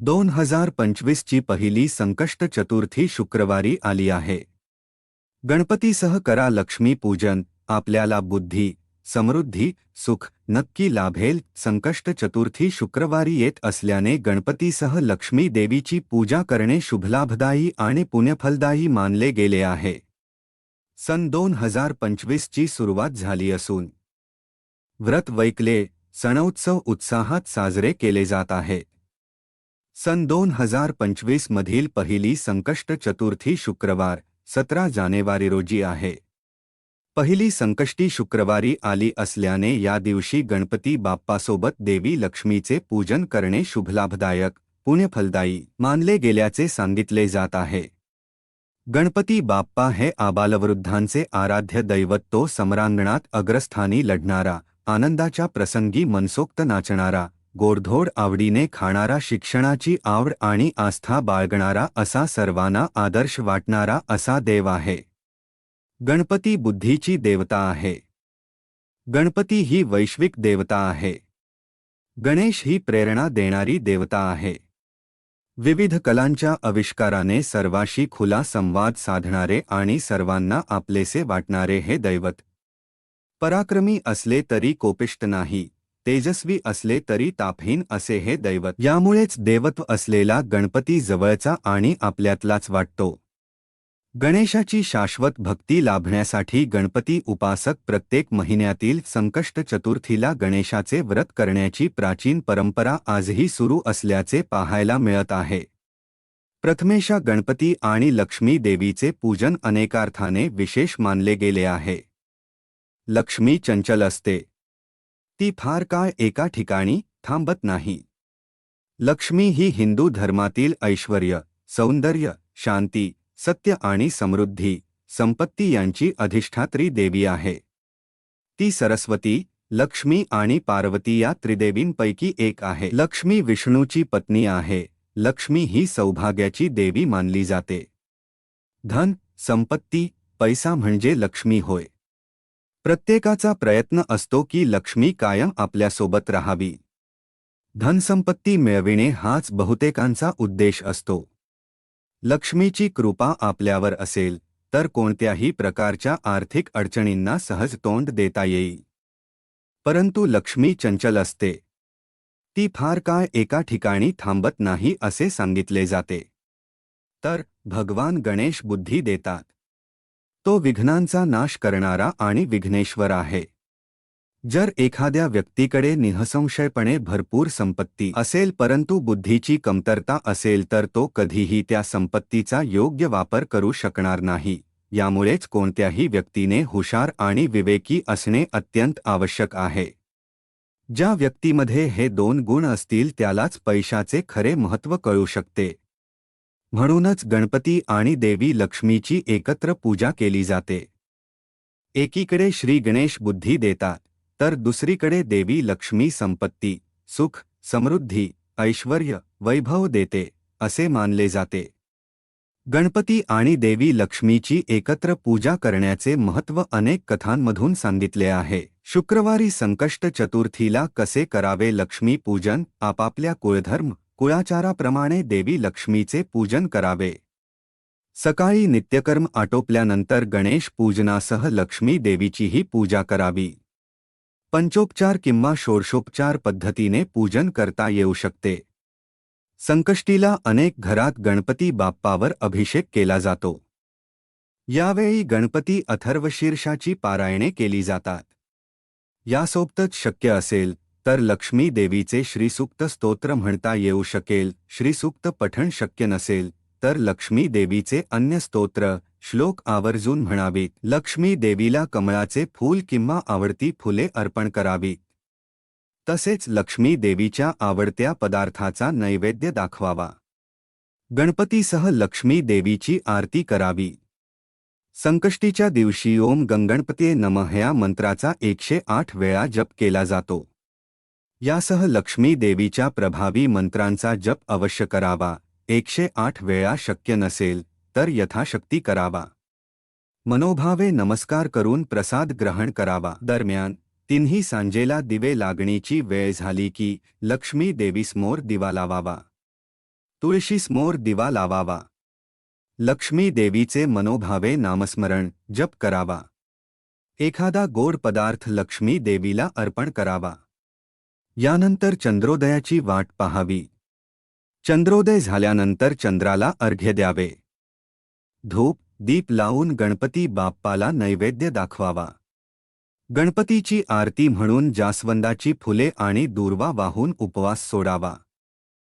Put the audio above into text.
दोन हजार पंचवीसची पहिली संकष्ट चतुर्थी शुक्रवारी आली आहे. गणपतीसह करा लक्ष्मी पूजन आपल्याला बुद्धी समृद्धी सुख नक्की लाभेल. संकष्ट चतुर्थी शुक्रवारी येत असल्याने गणपतीसह लक्ष्मी देवीची पूजा करणे शुभलाभदायी आणि पुण्यफलदायी मानले गेले आहे. सन दोन हजार पंचवीसची सुरुवात झाली असून व्रत वैकले सणोत्सव उत्साहात साजरे केले जात आहेत सन दोन हज़ार पंचवीस मधील पहिली संकष्ट चतुर्थी शुक्रवार, सतरा जानेवारी रोजी आहे. पहिली संकष्टी शुक्रवारी आली असल्याने या दिवशी गणपती बाप्पासोबत देवी लक्ष्मीचे पूजन करणे शुभलाभदायक, पुण्यफलदायी मानले गेल्याचे सांगितले जात आहे. गणपती बाप्पा हे आबालवृद्धांचे आराध्य दैवत तो सम्रांगणात अग्रस्थानी लढणारा, आनंदाच्या प्रसंगी मनसोक्त नाचणारा गोडधोड आवडीने खाणारा शिक्षणाची आवड आणि आस्था बाळगणारा असा सर्वांना आदर्श वाटणारा असा देव आहे. गणपती बुद्धीची देवता आहे. गणपती ही वैश्विक देवता आहे. गणेश ही प्रेरणा देणारी देवता आहे. विविध कलांच्या आविष्काराने सर्वाशी खुला संवाद साधणारे आणि सर्वांना आपलेसे वाटणारे हे दैवत. पराक्रमी असले तरी कोपिष्ट नाही. तेजस्वी असले तरी तापहीन असे हे दैवत. यामुळेच देवत्व असलेला गणपती जवळचा आणि आपल्यातलाच वाटतो. गणेशाची शाश्वत भक्ती लाभण्यासाठी गणपती उपासक प्रत्येक महिन्यातील संकष्ट चतुर्थीला गणेशाचे व्रत करण्याची प्राचीन परंपरा आजही सुरू असल्याचे पाहायला मिळत आहे. प्रथमेशा गणपती आणि लक्ष्मी देवीचे पूजन अनेकार्थाने विशेष मानले गेले आहे. लक्ष्मी चंचल असते. ती फार काळ एका ठिकाणी थांबत नाही. लक्ष्मी ही हिंदू धर्मातील ऐश्वर्य, सौंदर्य, शांती, सत्य आणि समृद्धी, संपत्ती यांची अधिष्ठात्री देवी आहे. ती सरस्वती, लक्ष्मी आणि पार्वती या त्रिदेवींपैकी एक आहे. लक्ष्मी विष्णूची पत्नी आहे. लक्ष्मी ही सौभाग्याची देवी मानली जाते. धन, संपत्ती, पैसा म्हणजे लक्ष्मी होय. प्रत्येकाचा प्रयत्न असतो की लक्ष्मी कायम आपल्यासोबत राहावी. धनसंपत्ती मिळविणे हाच बहुतेकांचा उद्देश असतो. लक्ष्मीची कृपा आपल्यावर असेल तर कोणत्याही प्रकारच्या आर्थिक अडचणींना सहज तोंड देता येईल. परंतु लक्ष्मी चंचल असते. ती फार काळ एका ठिकाणी थांबत नाही असे सांगितले जाते. तर भगवान गणेश बुद्धी देतात. तो विघ्नांचा नाश करणारा आणि विघ्नेश्वर आहे. जर एखाद्या व्यक्तीकडे निहसंशयपणे भरपूर संपत्ती असेल परंतु बुद्धीची कमतरता असेल तर तो कधीही त्या संपत्तीचा योग्य वापर करू शकणार नाही. यामुळेच कोणत्याही व्यक्तीने हुशार आणि विवेकी असणे अत्यंत आवश्यक आहे. ज्या व्यक्तीमध्ये हे दोन गुण असतील त्यालाच पैशाचे खरे महत्त्व कळू शकते. म्हणूनच गणपती आणि देवी लक्ष्मीची एकत्र पूजा केली जाते. एकीकडे श्री गणेश बुद्धी देतात तर दुसरीकडे देवी लक्ष्मी संपत्ती सुख समृद्धी ऐश्वर वैभव देते असे मानले जाते. गणपती आणि देवी लक्ष्मीची एकत्र पूजा करण्याचे महत्त्व अनेक कथांमधून सांगितले आहे. शुक्रवारी संकष्ट चतुर्थीला कसे करावे लक्ष्मी पूजन आपापल्या कुळधर्म कुळाचाराप्रमाणे देवी लक्ष्मीचे पूजन करावे. सकाळी नित्यकर्म आटोपल्यानंतर गणेश पूजनासह लक्ष्मी देवीचीही पूजा करावी. पंचोपचार किंवा षोडशोपचार पद्धतीने पूजन करता येऊ शकते. संकष्टीला अनेक घरात गणपती बाप्पावर अभिषेक केला जातो. यावेळी गणपती अथर्वशीर्षाची पारायणे केली जातात. यासोबतच शक्य असेल तर लक्ष्मी देवीचे श्रीसूक्त स्तोत्र म्हणता येऊ शकेल. श्रीसूक्त पठण शक्य नसेल तर लक्ष्मी देवीचे अन्य स्तोत्र श्लोक आवर्जून म्हणावीत. लक्ष्मी देवीला कमळाचे फूल किंवा आवडती फुले अर्पण करावीत. तसेच लक्ष्मी देवीच्या आवडत्या पदार्थाचा नैवेद्य दाखवावा. गणपतीसह लक्ष्मी देवीची आरती करावी. संकष्टीच्या दिवशी ओम गंगणपतीये नमः या मंत्राचा एकशे आठ वेळा जप केला जातो. यासह लक्ष्मी देवीच्या प्रभावी मंत्रांचा जप अवश्य करावा. एकशे आठ वेळा शक्य नसेल, तर यथाशक्ती करावा. मनोभावे नमस्कार करून प्रसाद ग्रहण करावा. दरम्यान, तिन्ही सांजेला दिवे लागणीची वेळ झाली की लक्ष्मी देवीसमोर दिवा लावावा. तुळशीसमोर दिवा लावावा. लक्ष्मी देवीचे मनोभावे नामस्मरण, जप करावा. एखादा गोड पदार्थ लक्ष्मी देवीला अर्पण करावा. यानंतर चंद्रोदयाची वाट पाहावी. चंद्रोदय झाल्यानंतर चंद्राला अर्घ्य द्यावे. धूप दीप लावून गणपती बाप्पाला नैवेद्य दाखवावा. गणपतीची आरती म्हणून जास्वंदाची फुले आणि दूर्वा वाहून उपवास सोडावा.